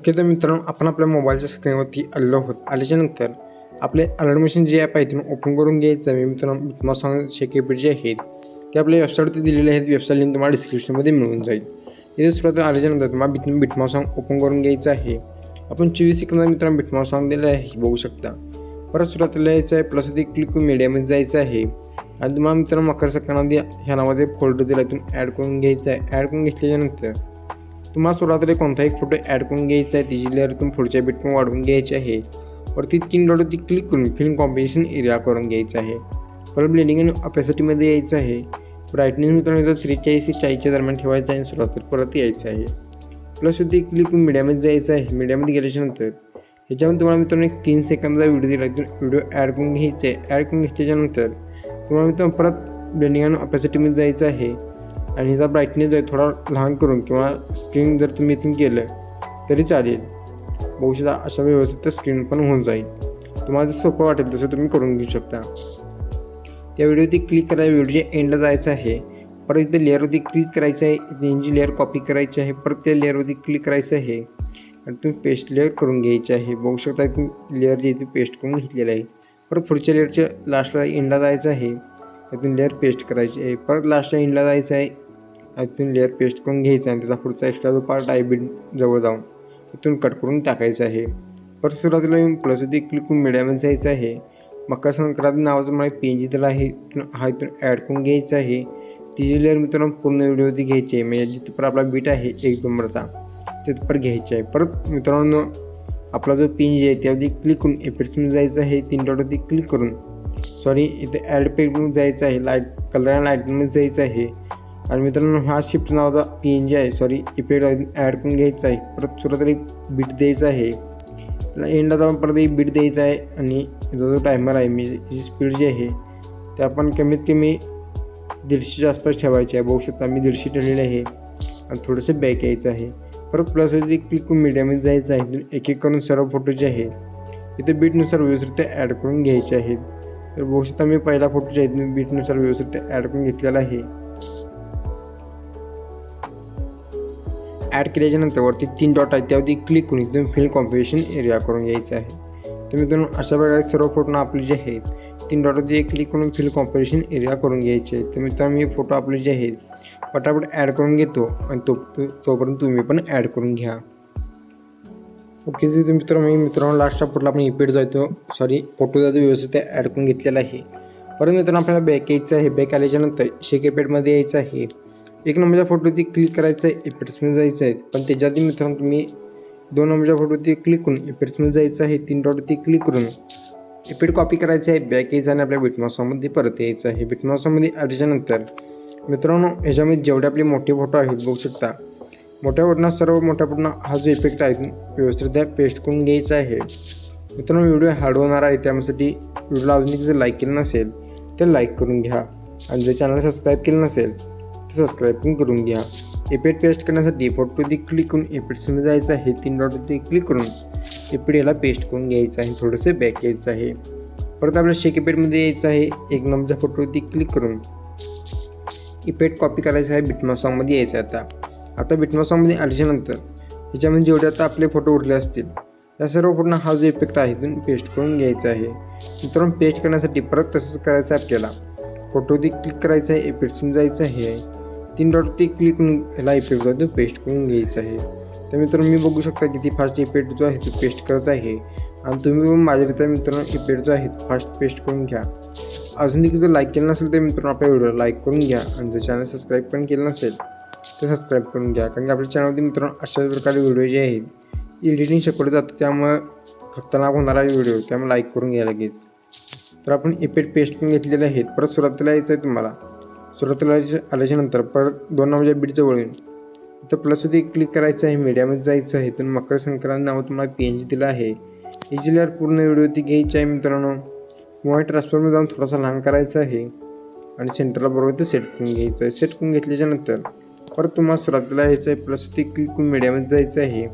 Okay तर मित्रांनो आपण आपल्या मोबाईलच्या स्क्रीनवरती आलेलो आहोत. आल्याच्यानंतर आपले अलर्ट मशीन जे ॲप आहे ते ओपन करून घ्यायचं. आहे मित्रांनो तुम्हाला सांग शेकेपीड जे आहेत ते आपल्या वेबसाईटवरती दिलेले आहेत. वेबसाईट लिंक तुम्हाला डिस्क्रिप्शनमध्ये मिळून जाईल. इथे सुरुवात आल्याच्यानंतर तुम्हाला बिट बिटमा सॉंग ओपन करून घ्यायचं आहे. आपण चोवीस सेकंदात मित्रांनो बिटमा सॉंग दिलं आहे. बघू शकता. परत सुरुवातीला यायचं आहे. प्लस ते क्लिक मीडियामध्ये जायचं आहे. आणि तुम्हाला मित्रांनो मकर संक्रांती ह्या नावाचे फोल्डर दिला तुम्ही ॲड करून घ्यायचं आहे. ॲड करून घेतल्याच्यानंतर तुम्हाला सुरुवातीला कोणताही फोटो ॲड करून घ्यायचा आहे तिची लेअर तुम्ही पुढच्या बिटमध्ये वाढवून घ्यायची आहे. वरती तीन डॉटवरती क्लिक करून फिल्म कॉम्बिनेशन एरिया करून घ्यायचं आहे. परत ब्लेंडिंग आणि अपॅसिटीमध्ये यायचं आहे. ब्राईटनेस मित्रांनो त्रेचाळीस ते चाळीसच्या दरम्यान ठेवायचं आहे आणि सुरुवातीला परत यायचं आहे. प्लस वरती क्लिक करून मीडियामध्ये जायचं आहे. मीडियामध्ये गेल्याच्यानंतर ह्याच्यामध्ये तुम्हाला मित्रांनो एक तीन सेकंदचा व्हिडिओ दिला. व्हिडिओ ॲड करून घ्यायचा आहे. ॲड करून घेतल्याच्यानंतर तुम्हाला मित्रांनो परत ब्लेंडिंग आणि अपॅसिटीमध्ये जायचं आहे. आणि ह्याचा ब्राईटनेस आहे थोडा लहान करून किंवा स्क्रीन जर तुम्ही इथून केलं तरी चालेल. बघू शकता अशा व्यवस्थित स्क्रीन पण होऊन जाईल. तुम्हाला जर सोपं वाटेल तसं तुम्ही करून घेऊ शकता. त्या व्हिडिओवरती क्लिक करायला व्हिडिओच्या एंडला जायचं आहे. परत इथे लेअरवरती क्लिक करायचं आहे. त्यांची लेअर कॉपी करायची आहे. परत त्या लेअरवरती क्लिक करायचं आहे. आणि तुम्ही पेस्ट लेअर करून घ्यायची आहे. बघू शकता तुम्ही लेअर जे इथे पेस्ट करून घेतलेलं आहे. परत पुढच्या लेअरच्या लास्टला एंडला जायचं आहे. त्यातून लेअर पेस्ट करायची आहे. परत लास्टच्या एंडला जायचं आहे. आतून लेअर पेस्ट करून घ्यायचा आणि त्याचा पुढचा एक्स्ट्रा जो पार्ट आहे बीड जवळ जाऊन तिथून कट करून टाकायचं आहे. परत सुरुवातीला येऊन प्लस ते क्लिक करून मीडियामध्ये जायचं आहे. मकर संक्रांती नावाचं मला पी एन जी दिला आहे इथून हा इथून ॲड करून घ्यायचं आहे. तिची लेअर मित्रांनो पूर्ण व्हिडिओवरती घ्यायची आहे. म्हणजे जिथं पण आपला बीट आहे एक नंबरचा तिथं पण घ्यायची आहे. परत मित्रांनो आपला जो पी एन जी आहे त्यावरती क्लिक करून एफेक्ट्समध्ये जायचं आहे. तीन डॉटवरती क्लिक करून सॉरी इथे ॲड पेडमध्ये जायचं आहे. लाइट कलर अँड लाईटमध्ये जायचं आहे. आणि मित्रांनो हा शिफ्ट नावाचा पी एन जी आहे. सॉरी इफेक्ट ॲड करून घ्यायचा आहे. परत सुरुवातीला एक बीट द्यायचं आहे. एंडला जाऊन परत एक बीट द्यायचा आहे. आणि जो जो टायमर आहे मी जी स्पीड जी आहे ते आपण कमीत कमी दीडशेच्या आसपास ठेवायची आहे. बघू शकता मी दीडशे ठेवलेले आहे. आणि थोडंसं बॅक यायचं आहे. परत प्लस क्लिक करून मीडियामध्ये जायचं आहे. एक एक करून सर्व फोटो जे आहेत इथे बीटनुसार व्यवस्थित ॲड करून घ्यायचे आहेत. तर बघू शकता मी पहिला फोटो जे आहेत मी बीटनुसार व्यवस्थित ॲड करून घेतलेला आहे. ॲड केल्याच्यानंतर वरती तीन डॉट आहेत त्यावरती क्लिक करून एकदम फिल कॉम्पिटिशन एरिया करून घ्यायचं आहे. तर मित्रांनो अशा प्रकारे सर्व फोटो आपले जे आहेत तीन डॉटवरती क्लिक करून फिल कॉम्पिटिशन एरिया करून घ्यायचे आहे तर मित्रांनो मी फोटो आपले जे आहेत पटापट ॲड करून घेतो आणि तो तोपर्यंत तुम्ही पण ॲड करून घ्या. ओके तिथे मित्रांनो मी मित्रांनो लास्टच्या फोटोला आपण इपेड जातो. सॉरी फोटो जातो व्यवस्थित ॲड करून घेतलेला आहे. परंतु मित्रांनो आपल्याला बॅक यायचं आहे. बॅक आल्याच्यानंतर शेक एपेडमध्ये यायचं आहे. एक नंबरच्या फोटोवरती क्लिक करायचं आहे इफेक्ट्समध्ये जायचं आहे. पण त्याच्या आधी मित्रांनो तुम्ही दोन नंबरच्या फोटोवरती क्लिक करून इफेक्ट्समध्ये जायचं आहे तीन डॉटवरती क्लिक करून इफेक्ट कॉपी करायचं आहे बॅक यायचं आणि आपल्या बिटमॉसमध्ये परत यायचं आहे. बिटमॉसामध्ये आल्याच्यानंतर मित्रांनो ह्याच्यामध्ये जेवढे आपले मोठे फोटो आहेत बघू शकता. मोठ्या फोटोना सर्व मोठ्या फोटोना हा जो इफेक्ट आहे व्यवस्थित पेस्ट करून घ्यायचा आहे. मित्रांनो व्हिडिओ हार्ड होणार आहे त्यासाठी व्हिडिओला अजून जर लाईक केलं नसेल तर लाईक करून घ्या. आणि जर चॅनल सबस्क्राईब केलं नसेल सबस्क्राईब पण करून घ्या. एपेड पेस्ट करण्यासाठी फोटोवरती क्लिक करून इफेक्ट्समध्ये जायचं आहे. तीन डॉटवरती क्लिक करून एपेड याला पेस्ट करून घ्यायचं आहे. थोडंसं बॅक यायचं आहे. परत आपल्या शेक एपेडमध्ये यायचं आहे. एक नंबरच्या फोटोवरती क्लिक करून इफेक्ट कॉपी करायचं आहे. बिटमा सॉंगमध्ये यायचं आहे आता. आता बिटमा सॉंगमध्ये आल्याच्यानंतर ह्याच्यामध्ये जेवढे आता आपले फोटो उरले असतील या सर्व फोटोना हा जो इफेक्ट आहे तो पेस्ट करून घ्यायचा आहे. मित्रांनो पेस्ट करण्यासाठी परत तसंच करायचं आहे आपल्याला. फोटोवरती क्लिक करायचं आहे. इफेक्ट्समध्ये जायचं आहे. तीन डॉटवरती क्लिक करून ह्याला इफेक्ट जो आहे तो पेस्ट करून घ्यायचा आहे. तर मित्रांनो मी बघू शकता किती फास्ट इफेक्ट जो आहे तो पेस्ट करत आहे. आणि तुम्ही पण माझ्याकरिता मित्रांनो इफेक्ट जो आहे फास्ट पेस्ट करून घ्या. अजून देखील जर लाईक केलं नसेल तर मित्रांनो आपल्या व्हिडिओला लाईक करून घ्या. आणि जर चॅनल सबस्क्राईब पण केलं नसेल तर सबस्क्राईब करून घ्या. कारण की आपल्या चॅनलमध्ये मित्रांनो अशाच प्रकारे व्हिडिओ जे आहेत एडिटिंग शिकवलं जातं त्यामुळं खतरनाक होणारा व्हिडिओ त्यामुळे लाईक करून घ्या लगेच. तर आपण इफेक्ट पेस्ट करून घेतलेले आहेत परत सुरुवातीला यायचं आहे तुम्हाला. सुरुवातीला यायचं- आल्याच्यानंतर परत दोन नावाच्या बीटचं तर प्लस प्लसवरती क्लिक करायचं आहे मीडियामध्ये जायचं आहे तर मकर संक्रांत नाव तुम्हाला पी एन जी दिलं आहे. ही पूर्ण व्हिडिओ ती घ्यायची आहे मित्रांनो. मोबाईल ट्रान्सफरमध्ये जाऊन थोडासा लहान करायचं आहे. आणि सेंटरला बरोबर ते सेट करून घ्यायचं आहे. सेट करून घेतल्याच्यानंतर परत तुम्हाला सुरुवातीला यायचं आहे प्लसवरती क्लिक करून मीडियामध्ये जायचं आहे.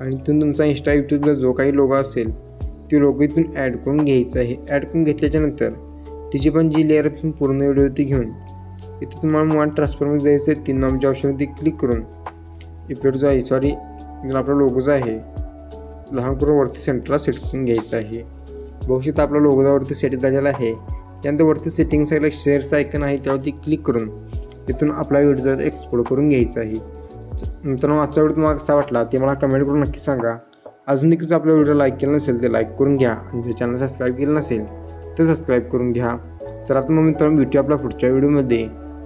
आणि इथून तुमचा इंस्टा यूट्यूबला जो काही लोगो असेल ती लोगो इथून ॲड करून घ्यायचं आहे. ॲड करून घेतल्याच्यानंतर तिची पण जी लेअर तुम्ही पूर्ण व्हिडिओ ती घेऊन इथे तुम्हाला मोबाईल ट्रान्सफरमध्ये जायचं आहे. तीन नंबरच्या ऑप्शनवरती क्लिक करून. इफेक्ट जो आहे सॉरी आपला लोगो जो आहे लहान करून वरती सेंटरला सेट करून घ्यायचं आहे. बघू शकता आपला लोगोजावरती सेट झालेला आहे त्यानंतर वरती सेटिंग साईडला शेअरचं आयकन आहे त्यावरती क्लिक करून तिथून आपला व्हिडिओ एक्सपोर्ट करून घ्यायचा आहे. नंतर आजचा व्हिडिओ तुम्हाला कसा वाटला ते मला कमेंट करून नक्की सांगा. अजून देखील आपला व्हिडिओ लाईक केला नसेल ते लाईक करून घ्या. आणि जे चॅनल सबस्क्राईब केलं नसेल ते सबस्क्राईब करून घ्या. तर आता मग मित्रांनो भेटूया आपल्या पुढच्या व्हिडिओमध्ये